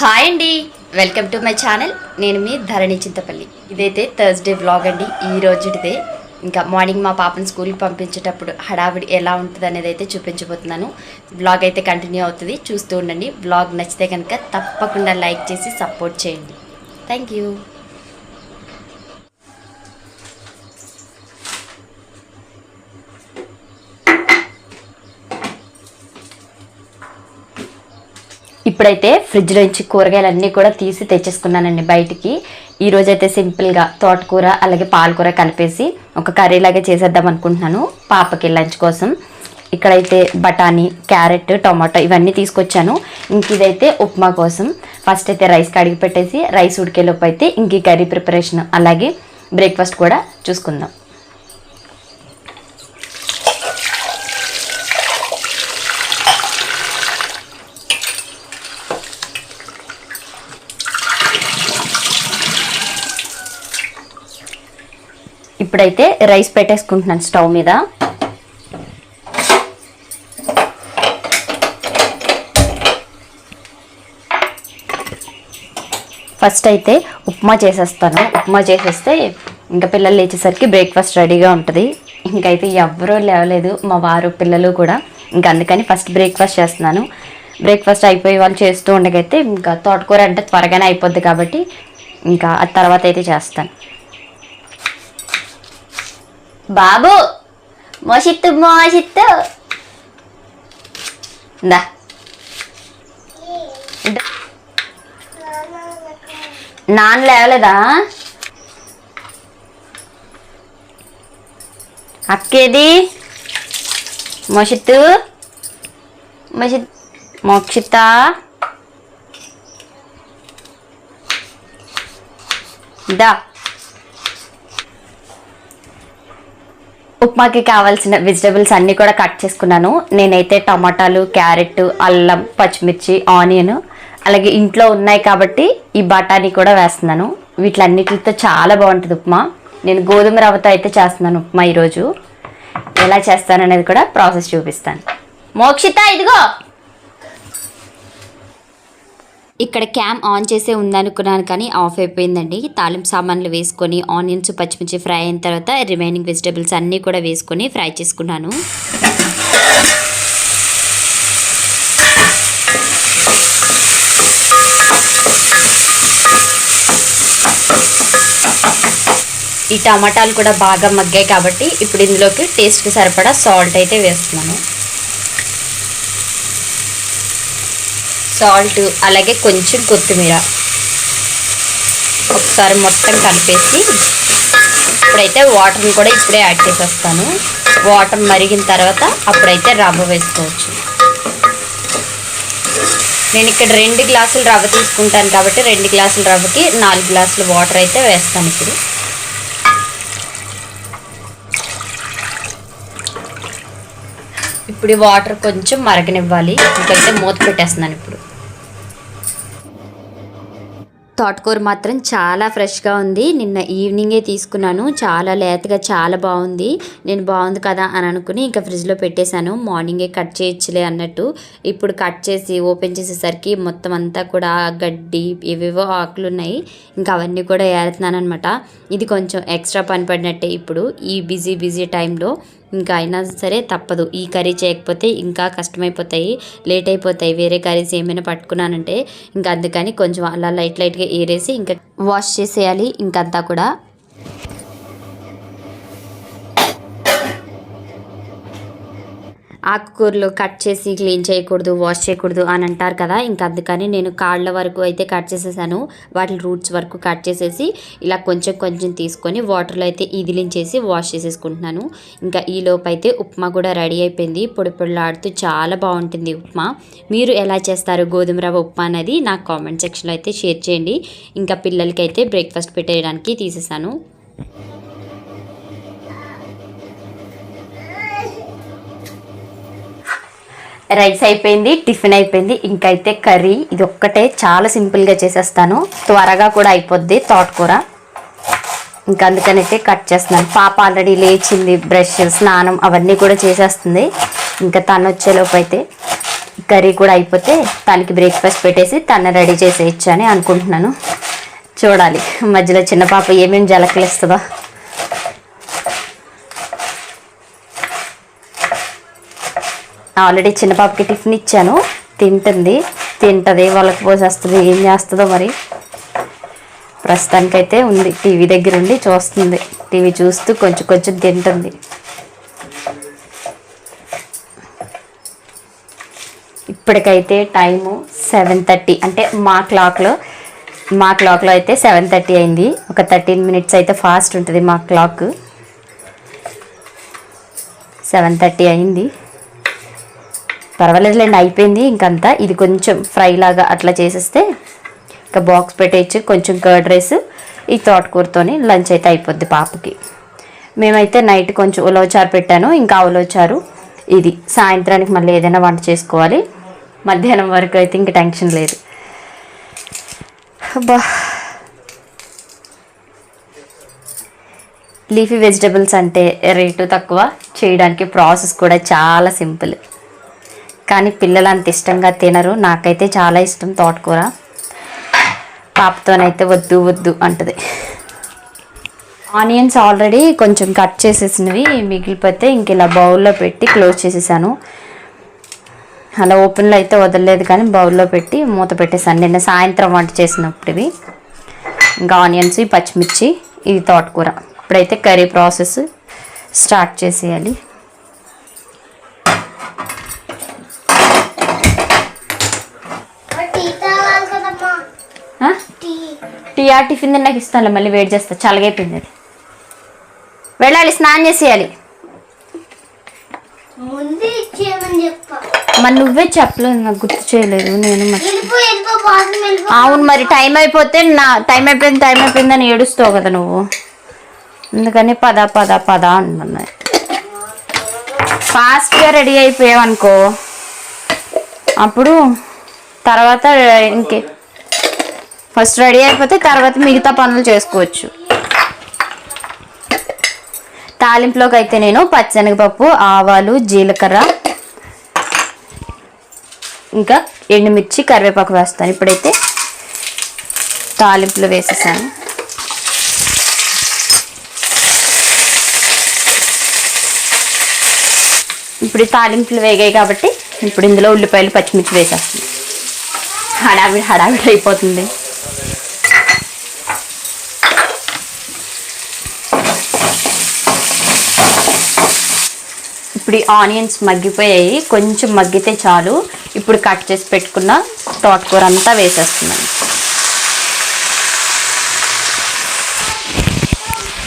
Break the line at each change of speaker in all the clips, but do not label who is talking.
Hi అండి. Welcome to my channel. నేను మీ ధరణి చింతపల్లి. ఇదైతే థర్స్డే వ్లాగ్ అండి. ఈ రోజుటిదే. ఇంకా మార్నింగ్ మా పాపని స్కూల్కి పంపించేటప్పుడు హడావిడి ఎలా ఉంటుంది అనేది అయితే చూపించబోతున్నాను. బ్లాగ్ అయితే కంటిన్యూ అవుతుంది. చూస్తూ ఉండండి. బ్లాగ్ నచ్చితే కనుక తప్పకుండా లైక్ చేసి సపోర్ట్ చేయండి. Thank you. ఇప్పుడైతే ఫ్రిడ్జ్ నుంచి కూరగాయలు అన్నీ కూడా తీసి తెచ్చేసుకున్నానండి బయటికి. ఈరోజైతే అయితే సింపుల్గా తోటకూర అలాగే పాలకూర కలిపేసి ఒక కర్రీలాగా చేసేద్దాం అనుకుంటున్నాను పాపకి లంచ్ కోసం. ఇక్కడైతే బఠానీ క్యారెట్ టొమాటో ఇవన్నీ తీసుకొచ్చాను. ఇంక ఇదైతే ఉప్మా కోసం. ఫస్ట్ అయితే రైస్ కడిగి పెట్టేసి రైస్ ఉడికేలోపు అయితే ఇంక కర్రీ ప్రిపరేషన్ అలాగే బ్రేక్ఫాస్ట్ కూడా చూసుకుందాం. ఇప్పుడైతే రైస్ పెట్టేసుకుంటున్నాను స్టవ్ మీద. ఫస్ట్ అయితే ఉప్మా చేసేస్తాను. ఉప్మా చేసేస్తే ఇంకా పిల్లలు లేచేసరికి బ్రేక్ఫాస్ట్ రెడీగా ఉంటుంది. ఇంకైతే ఎవరూ లేవలేదు మా వారు పిల్లలు కూడా. ఇంకా అందుకని ఫస్ట్ బ్రేక్ఫాస్ట్ చేస్తున్నాను. బ్రేక్ఫాస్ట్ అయిపోయి వాళ్ళు చేస్తూ ఉండగైతే ఇంకా తోటకూర అంటే త్వరగానే అయిపోద్ది కాబట్టి ఇంకా ఆ తర్వాత అయితే చేస్తాను. బాబు మోషిత్తు మోషిత్తు. ఇందా నాన్న లేవలేదా? అక్కేది? మోషిత్తు. మోషిత్ మోక్షిత? దా. ఉప్మాకి కావాల్సిన వెజిటబుల్స్ అన్నీ కూడా కట్ చేసుకున్నాను. నేనైతే టమాటాలు క్యారెట్ అల్లం పచ్చిమిర్చి ఆనియన్ అలాగే ఇంట్లో ఉన్నాయి కాబట్టి ఈ బఠానీ కూడా వేస్తున్నాను. వీటిలన్నిటితో చాలా బాగుంటుంది ఉప్మా. నేను గోధుమ రవ్వతో అయితే చేస్తున్నాను ఉప్మా ఈరోజు. ఎలా చేస్తాను అనేది కూడా ప్రాసెస్ చూపిస్తాను. మోక్షిత ఇదిగో! ఇక్కడ క్యామ్ ఆన్ చేసే ఉందనుకున్నాను కానీ ఆఫ్ అయిపోయిందండి. తాలింపు సామాన్లు వేసుకొని ఆనియన్స్ పచ్చిమిర్చి ఫ్రై అయిన తర్వాత రిమైనింగ్ వెజిటేబుల్స్ అన్నీ కూడా వేసుకొని ఫ్రై చేసుకున్నాను. ఈ టమాటాలు కూడా బాగా మగ్గాయి కాబట్టి ఇప్పుడు ఇందులోకి టేస్ట్కి సరిపడా సాల్ట్ అయితే వేస్తున్నాను. సాల్ట్ అలాగే కొంచెం కొత్తిమీర. ఒకసారి మొత్తం కలిపేసి ఇప్పుడైతే వాటర్ని కూడా ఇప్పుడే యాడ్ చేసేస్తాను. వాటర్ మరిగిన తర్వాత అప్పుడైతే రవ్వ వేసుకోవచ్చు. నేను ఇక్కడ రెండు గ్లాసులు రవ్వ తీసుకుంటాను కాబట్టి రెండు గ్లాసుల రవ్వకి నాలుగు గ్లాసులు వాటర్ అయితే వేస్తాను ఇప్పుడు. ఇప్పుడు వాటర్ కొంచెం మరగనివ్వాలి. ఇంకైతే మూత పెట్టేస్తున్నాను ఇప్పుడు. తోటకూర మాత్రం చాలా ఫ్రెష్గా ఉంది. నిన్న ఈవినింగే తీసుకున్నాను. చాలా లేతగా చాలా బాగుంది. నేను బాగుంది కదా అని అనుకుని ఇంకా ఫ్రిడ్జ్లో పెట్టేశాను. మార్నింగే కట్ చేయొచ్చులే అన్నట్టు. ఇప్పుడు కట్ చేసి ఓపెన్ చేసేసరికి మొత్తం అంతా కూడా గడ్డి ఏవేవో ఆకులు ఉన్నాయి. ఇంకా అవన్నీ కూడా ఏరుతున్నాను అనమాట ఇది కొంచెం ఎక్స్ట్రా పని పడినట్టే ఇప్పుడు ఈ బిజీ బిజీ టైంలో. ఇంకా అయినా సరే తప్పదు. ఈ కర్రీ చేయకపోతే ఇంకా కష్టమైపోతాయి లేట్ అయిపోతాయి వేరే కర్రీస్ ఏమైనా పట్టుకున్నానంటే ఇంకా అందుకని కొంచెం అలా లైట్ లైట్గా ఏరేసి ఇంకా వాష్ చేసేయాలి. ఇంకంతా కూడా ఆకుకూరలు కట్ చేసి క్లీన్ చేయకూడదు వాష్ చేయకూడదు అని అంటారు కదా. ఇంకా అందుకని నేను కాళ్ళ వరకు అయితే కట్ చేసేసాను. వాటి రూట్స్ వరకు కట్ చేసేసి ఇలా కొంచెం కొంచెం తీసుకొని వాటర్లో అయితే ఇదిలించేసి వాష్ చేసేసుకుంటున్నాను. ఇంకా ఈ లోపు అయితే ఉప్మా కూడా రెడీ అయిపోయింది. పొడి పొడిలాడుతూ చాలా బాగుంటుంది ఉప్మా. మీరు ఎలా చేస్తారు గోధుమ రవ్వ ఉప్మా అనేది నాకు కామెంట్ సెక్షన్లో అయితే షేర్ చేయండి. ఇంకా పిల్లలకి అయితే బ్రేక్ఫాస్ట్ పెట్టేయడానికి తీసేసాను. రైస్ అయిపోయింది టిఫిన్ అయిపోయింది ఇంకైతే కర్రీ. ఇది ఒక్కటే చాలా సింపుల్గా చేసేస్తాను. త్వరగా కూడా అయిపోద్ది తోటకూర. ఇంకా అందుకని అయితే కట్ చేస్తున్నాను. పాప ఆల్రెడీ లేచింది బ్రష్ స్నానం అవన్నీ కూడా చేసేస్తుంది. ఇంకా తను వచ్చేలోపు అయితే కర్రీ కూడా అయిపోతే తనకి బ్రేక్ఫాస్ట్ పెట్టేసి తను రెడీ చేసేయచ్చు అని అనుకుంటున్నాను. చూడాలి. మధ్యలో చిన్న పాప ఏమేమి జలకలిస్తుందో. ఆల్రెడీ చిన్న పాపకి టిఫిన్ ఇచ్చాను. తింటుంది. తింటుంది. వాళ్ళకి పోసేస్తుంది ఏం చేస్తుందో మరి. ప్రస్తుతానికైతే ఉంది. టీవీ దగ్గర ఉండి చూస్తుంది. టీవీ చూస్తూ కొంచెం కొంచెం తింటుంది. ఇప్పటికైతే టైము సెవెన్ థర్టీ. అంటే మా క్లాక్లో మా క్లాక్లో అయితే సెవెన్ థర్టీ అయింది. ఒక థర్టీన్ మినిట్స్ అయితే ఫాస్ట్ ఉంటుంది మా క్లాక్. సెవెన్ థర్టీ అయింది. పర్వాలేదులేండి అయిపోయింది. ఇంకంతా ఇది కొంచెం ఫ్రై లాగా అట్లా చేసేస్తే ఇంకా బాక్స్ పెట్టేయచ్చు కొంచెం కర్డ్ రైస్ ఈ తోటకూరతోని లంచ్ అయితే అయిపోద్ది పాపకి. మేమైతే నైట్ కొంచెం ఉలవచారు పెట్టాను ఇంకా ఉలవచారు ఇది. సాయంత్రానికి మళ్ళీ ఏదైనా వంట చేసుకోవాలి. మధ్యాహ్నం వరకు అయితే ఇంక టెన్షన్ లేదు. బా లీఫీ వెజిటబుల్స్ అంటే రేటు తక్కువ చేయడానికి ప్రాసెస్ కూడా చాలా సింపుల్. కానీ పిల్లలు అంత ఇష్టంగా తినరు. నాకైతే చాలా ఇష్టం తోటకూర. పాపతోనైతే వద్దు వద్దు అంటది. ఆనియన్స్ ఆల్రెడీ కొంచెం కట్ చేసేసినవి మిగిలిపోతే ఇంక ఇలా బౌల్లో పెట్టి క్లోజ్ చేసేసాను. అలా ఓపెన్లో అయితే వదలలేదు కానీ బౌల్లో పెట్టి మూత పెట్టేసాను. నిన్న సాయంత్రం వంట చేసినప్పుడు ఇవి ఇంకా ఆనియన్స్ పచ్చిమిర్చి ఇది తోటకూర. ఇప్పుడైతే కర్రీ ప్రాసెస్ స్టార్ట్ చేసేయాలి
టీ తాగాలి కదమ్మా
ఆ?
టీ
టీ ఆ టిఫిన్ తిన్నాక ఇస్తానులే మళ్ళీ వెయిట్ చేస్తా. చల్లగైపోయింది అది. వెళ్ళాలి స్నానం చేసేయాలి. మరి నువ్వే చెప్పలేదు నాకు గుర్తు చేయలేదు నేను అవును మరి టైం అయిపోతే నా టైం అయిపోయింది టైం అయిపోయింది అని ఏడుస్తావు కదా నువ్వు. అందుకని పద పద పద అంటున్నాయి ఫాస్ట్గా రెడీ అయిపోయావు అనుకో అప్పుడు తర్వాత ఇంకే ఫస్ట్ రెడీ అయిపోతే తర్వాత మిగతా పనులు చేసుకోవచ్చు. తాలింపులోకి అయితే నేను పచ్చనగపప్పు ఆవాలు జీలకర్ర ఇంకా ఎండుమిర్చి కరివేపాకు వేస్తాను. ఇప్పుడైతే తాలింపులు వేసేసాను. ఇప్పుడు తాలింపులు వేగాయి కాబట్టి ఇప్పుడు ఇందులో ఉల్లిపాయలు పచ్చిమిర్చి వేసేస్తాను. హడావిడి హడావిడి అయిపోతుంది. ఇప్పుడు ఈ ఆనియన్స్ మగ్గిపోయాయి. కొంచెం మగ్గితే చాలు. ఇప్పుడు కట్ చేసి పెట్టుకున్న తోటకూర అంతా వేసేస్తున్నాను.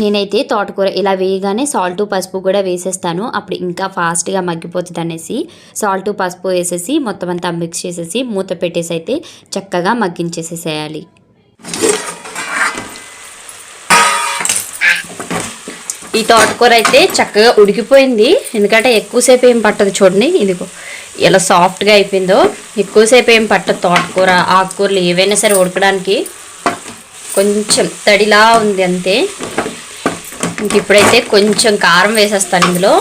నేనైతే తోటకూర ఇలా వేయగానే సాల్ట్ పసుపు కూడా వేసేస్తాను. అప్పుడు ఇంకా ఫాస్ట్గా మగ్గిపోతుంది అనేసి సాల్ట్ పసుపు వేసేసి మొత్తం అంతా మిక్స్ చేసేసి మూత పెట్టేసి అయితే చక్కగా మగ్గించేసేసేయాలి. ఈ తోటకూర అయితే చక్కగా ఉడికిపోయింది. ఎందుకంటే ఎక్కువసేపు ఏం పట్టదు చూడండి. ఇదిగో ఎలా సాఫ్ట్గా అయిపోయిందో. ఎక్కువసేపు ఏం పట్టదు తోటకూర ఆకుకూరలు ఏవైనా సరే ఉడకడానికి. కొంచెం తడిలా ఉంది అంతే. ఇంక ఇప్పుడైతే కొంచెం కారం వేసేస్తాను ఇందులో.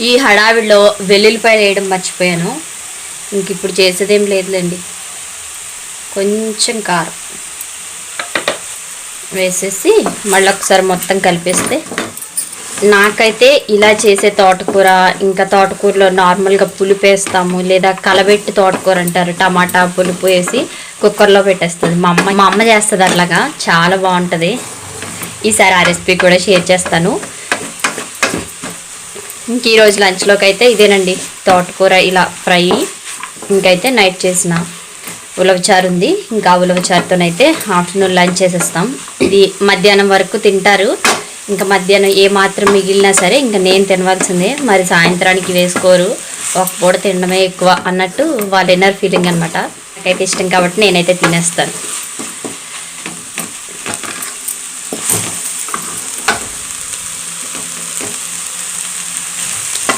ఈ హడావిడిలో వెల్లుల్లిపాయలు వేయడం మర్చిపోయాను. ఇంక ఇప్పుడు చేసేదేం లేదులేండి. కొంచెం కారం. వేసేసి మళ్ళీ ఒకసారి మొత్తం కలిపేస్తే నాకైతే ఇలా చేసే తోటకూర ఇంకా తోటకూరలో నార్మల్గా పులుపు వేస్తాము లేదా కలబెట్టి తోటకూర అంటారు టమాటా పులుపు వేసి కుక్కర్లో పెట్టేస్తుంది. మా అమ్మ మా అమ్మ చేస్తుంది అట్లాగా చాలా బాగుంటుంది. ఈసారి ఆ రెసిపీ కూడా షేర్ చేస్తాను. ఇంక ఈరోజు లంచ్లోకి అయితే ఇదేనండి తోటకూర ఇలా ఫ్రై. ఇంకైతే నైట్ చేసిన ఉలవచారు ఉంది. ఇంకా ఆ ఉలవచారుతోనైతే ఆఫ్టర్నూన్ లంచ్ చేసేస్తాం. ఇది మధ్యాహ్నం వరకు తింటారు. ఇంకా మధ్యాహ్నం ఏ మాత్రం మిగిలినా సరే ఇంకా నేను తినవలసిందే. మరి సాయంత్రానికి వేసుకోరు. ఒక పూట తినడమే ఎక్కువ అన్నట్టు వాళ్ళ ఇన్నర్ ఫీలింగ్ అనమాట నాకైతే ఇష్టం కాబట్టి నేనైతే తినేస్తాను.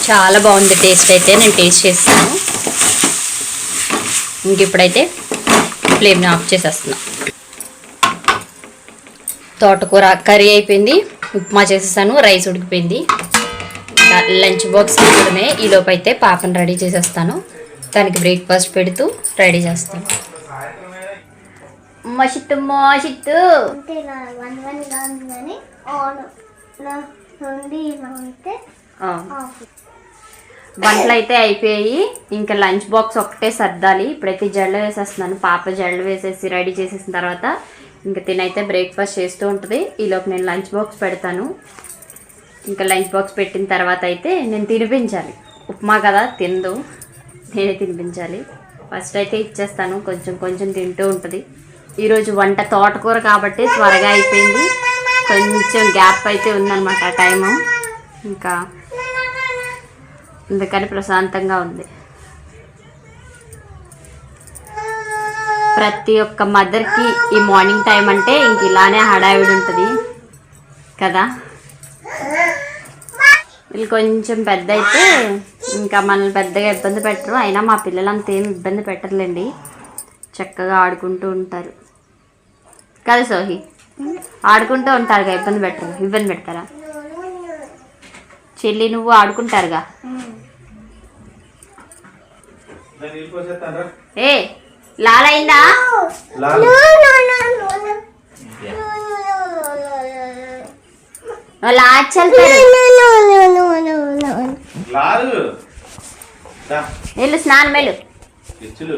చాలా బాగుంది టేస్ట్ అయితే. నేను టేస్ట్ చేస్తాను. ఇంక ఇప్పుడైతే ఫ్లేమ్ని ఆఫ్ చేసేస్తున్నా. తోటకూర కర్రీ అయిపోయింది ఉప్మా చేసేసాను రైస్ ఉడికిపోయింది. లంచ్ బాక్స్ తీయడమే ఈ లోపు అయితే పాపను రెడీ చేసేస్తాను. దానికి బ్రేక్ఫాస్ట్ పెడుతూ రెడీ చేస్తాను.
ఉంటే ఆఫ్.
వంటలు అయితే అయిపోయాయి. ఇంకా లంచ్ బాక్స్ ఒకటే సర్దాలి. ఇప్పుడైతే జడలు వేసేస్తున్నాను. పాప జడలు వేసేసి రెడీ చేసేసిన తర్వాత ఇంకా తినైతే బ్రేక్ఫాస్ట్ చేస్తూ ఉంటుంది. ఈలోపు నేను లంచ్ బాక్స్ పెడతాను. ఇంకా లంచ్ బాక్స్ పెట్టిన తర్వాత అయితే నేను తినిపించాలి. ఉప్మా కదా తిందు. నేనే తినిపించాలి. ఫస్ట్ అయితే ఇచ్చేస్తాను. కొంచెం కొంచెం తింటూ ఉంటుంది. ఈరోజు వంట తోటకూర కాబట్టి త్వరగా అయిపోయింది. కొంచెం గ్యాప్ అయితే ఉందన్నమాట టైము. ఇంకా అందుకని ప్రశాంతంగా ఉంది. ప్రతి ఒక్క మదర్కి ఈ మార్నింగ్ టైం అంటే ఇంక ఇలానే హడావిడి ఉంటుంది. కదా? వీళ్ళు కొంచెం పెద్ద అయితే ఇంకా మనల్ని పెద్దగా ఇబ్బంది పెట్టరు. అయినా మా పిల్లలు అంత ఇబ్బంది పెట్టరులేండి. చక్కగా ఆడుకుంటూ ఉంటారు. కదా సోహి? ఆడుకుంటూ ఉంటారుగా ఇబ్బంది పెట్టరు. ఇబ్బంది పెడతారా? చెల్లి నువ్వు ఆడుకుంటారుగా? ఏ లాలైందా వెళ్ళు స్నానం వెళ్ళు
పిచ్చులు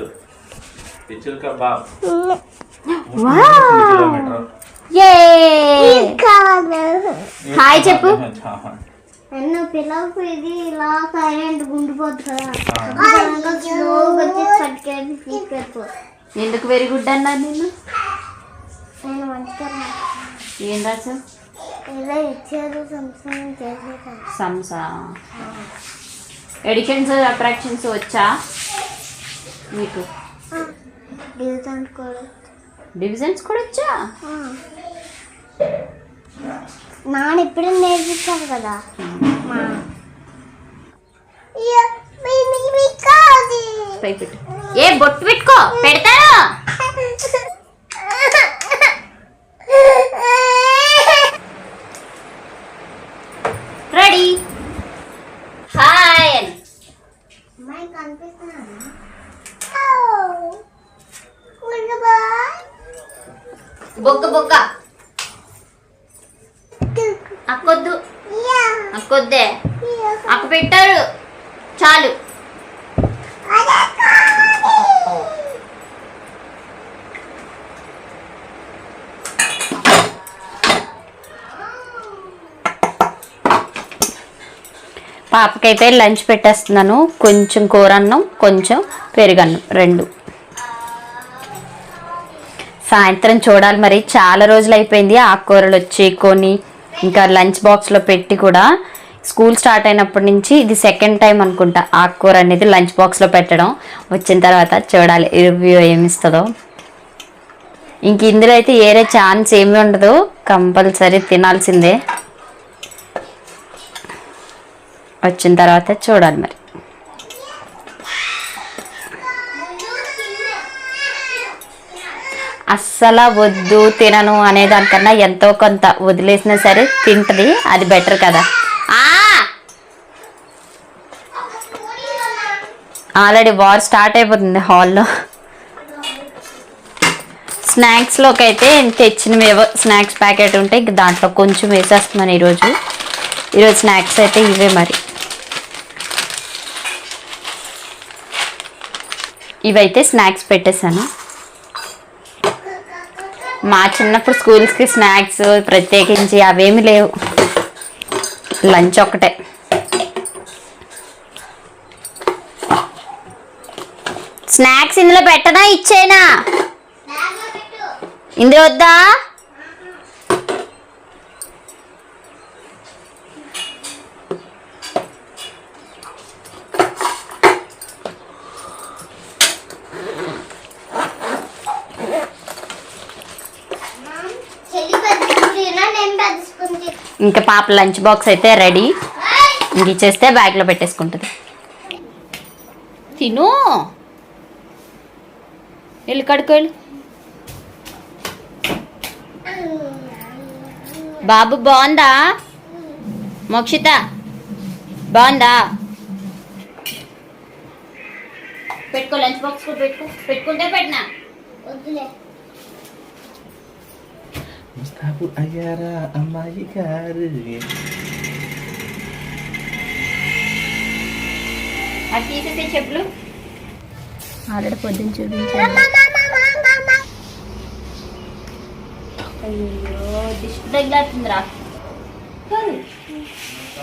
పిచ్చులు కబాబ్
వావ్.
కిలోమీటర్
ఏ హాయ్ చెప్పు
నన్ను పిల్లలకు ఇది ఇలా కదా స్లోగా వచ్చి పట్టుకెళ్ళి తీసుకెళ్ళిపో
ఎందుకు వెరీ గుడ్ అన్నారు నిన్ను?
నేను మంచిగా
ఏం రాసు
ఇలా ఇచ్చారు సంవత్సరం చేసేసాను
సంసా ఎడిషన్స్ అట్రాక్షన్స్ వచ్చా? మీకు?
కూడా.
డివిజన్స్ కూడా వచ్చా?
నాన్న ఇప్పుడే నేర్పించారు కదా? మా.
ఏ బొట్టు పెట్టుకో. పెడతాను రెడీ హాయ్
అమ్మాయి కనిపిస్తున్నానా
బొగ్గ బొగ్గ అక్కొద్దు అక్కొద్దే అక్క పెట్టారు చాలు పాపకైతే లంచ్ పెట్టేస్తున్నాను. కొంచెం కూర అన్నం కొంచెం పెరుగన్నం రెండు. సాయంత్రం చూడాలి మరి. చాలా రోజులు అయిపోయింది ఆకుకూరలు వచ్చి కొని ఇంకా లంచ్ బాక్స్లో పెట్టి కూడా స్కూల్ స్టార్ట్ అయినప్పటి నుంచి ఇది సెకండ్ టైం అనుకుంటా ఆకుకూర అనేది లంచ్ బాక్స్లో పెట్టడం. వచ్చిన తర్వాత చూడాలి రివ్యూ ఏమిస్తుందో. ఇంక ఇందులో అయితే ఏరే ఛాన్స్ ఏమి ఉండదు. కంపల్సరీ తినాల్సిందే. వచ్చిన తర్వాత చూడాలి మరి. అస్సలు వద్దు తినను అనే దానికన్నా ఎంతో కొంత వదిలేసినా సరే తింటది అది బెటర్ కదా. ఆల్రెడీ వార్ స్టార్ట్ అయిపోతుంది హాల్లో. స్నాక్స్లోకి అయితే తెచ్చినవి ఏవో స్నాక్స్ ప్యాకెట్ ఉంటే ఇంక దాంట్లో కొంచెం వేసేస్తున్నాను ఈరోజు. ఈరోజు స్నాక్స్ అయితే ఇవే మరి. ఇవైతే స్నాక్స్ పెట్టేశాను. మా చిన్నప్పుడు స్కూల్స్కి స్నాక్స్ ప్రత్యేకించి అవేమి లేవు. లంచ్ ఒకటే స్నాక్స్ ఇందులో పెట్టనా ఇచ్చేనా? ఇందులో వద్దా
చెల్లి పెద్ద స్పూన్ నేను పెద్ద స్పూన్
ఇంకా పాప లంచ్ బాక్స్ అయితే రెడీ. ఇంక ఇచ్చేస్తే బ్యాగ్లో పెట్టేసుకుంటుంది. తిను. వెళ్ళి కడుకోళ్ళు బాబు బాగుందా? మోక్షిత బాగుందా? పెట్టుకో లంచ్ బాక్స్ పెట్టుకో. పెట్టుకుంటే పెట్టినా?
వద్దులే.
ముస్తాబు అయ్యారా అమ్మాయి గారు
అది తీసేసే చెప్పులు ఆల్రెడీ పొద్దున్న చూపించాను. అయ్యో దిష్టి తగిలేస్తుందిరా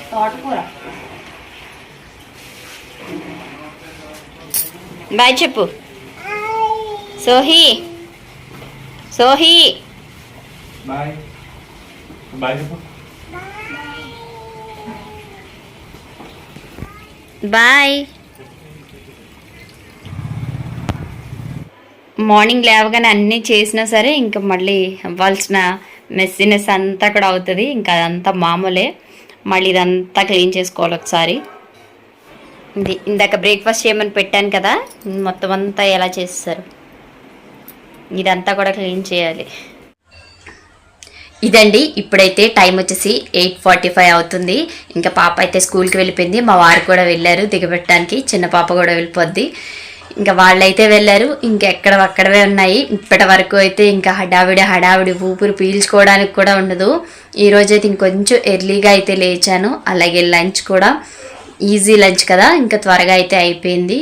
తోటకూర బాయ్ చెప్పు సోహి సోహి
బాయ్ బాయ్ చెప్పు
బాయ్ మార్నింగ్ లేవగానే అన్నీ చేసినా సరే ఇంకా మళ్ళీ అవ్వాల్సిన మెస్సినెస్ అంతా కూడా అవుతుంది. ఇంకా అదంతా మామూలే. మళ్ళీ ఇదంతా క్లీన్ చేసుకోవాలి ఒకసారి. ఇది ఇందాక బ్రేక్ఫాస్ట్ చేయమని పెట్టాను కదా. మొత్తం అంతా ఎలా చేస్తారు? ఇదంతా కూడా క్లీన్ చేయాలి. ఇదండి ఇప్పుడైతే టైం వచ్చేసి ఎయిట్ ఫార్టీ ఫైవ్ అవుతుంది. ఇంకా పాప అయితే స్కూల్కి వెళ్ళిపోయింది. మా వారు కూడా వెళ్ళారు దిగబెట్టడానికి. చిన్న పాప కూడా వెళ్ళిపోద్ది. ఇంకా వాళ్ళైతే వెళ్ళారు. ఇంకా ఎక్కడ అక్కడవే ఉన్నాయి. ఇప్పటి వరకు అయితే ఇంకా హడావిడి హడావిడి ఊపిరి పీల్చుకోవడానికి కూడా ఉండదు. ఈరోజు అయితే ఇంకొంచెం ఎర్లీగా అయితే లేచాను. అలాగే లంచ్ కూడా ఈజీ లంచ్ కదా. ఇంకా త్వరగా అయితే అయిపోయింది.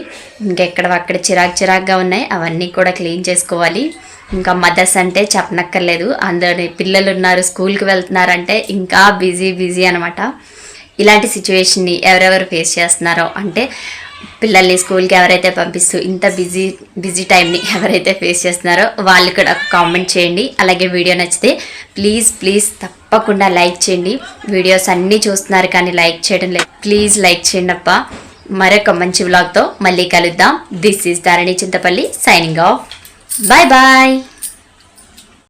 ఇంకెక్కడ అక్కడ చిరాకు చిరాకుగా ఉన్నాయి. అవన్నీ కూడా క్లీన్ చేసుకోవాలి. ఇంకా మదర్స్ అంటే చెప్పనక్కర్లేదు. అందరి పిల్లలు ఉన్నారు స్కూల్కి వెళ్తున్నారంటే ఇంకా బిజీ బిజీ అనమాట ఇలాంటి సిచ్యువేషన్ని ఎవరెవరు ఫేస్ చేస్తున్నారో అంటే పిల్లల్ని స్కూల్కి ఎవరైతే పంపిస్తూ ఇంత బిజీ బిజీ టైంని ఎవరైతే ఫేస్ చేస్తున్నారో వాళ్ళు కూడా కామెంట్ చేయండి. అలాగే వీడియో నచ్చితే ప్లీజ్ ప్లీజ్ తప్పకుండా లైక్ చేయండి. వీడియోస్ అన్నీ చూస్తున్నారు కానీ లైక్ చేయడం లేదు. ప్లీజ్ లైక్ చేయండి అప్ప మరొక మంచి వ్లాగ్తో మళ్ళీ కలుద్దాం. This is Dharani Chintapalli signing off bye bye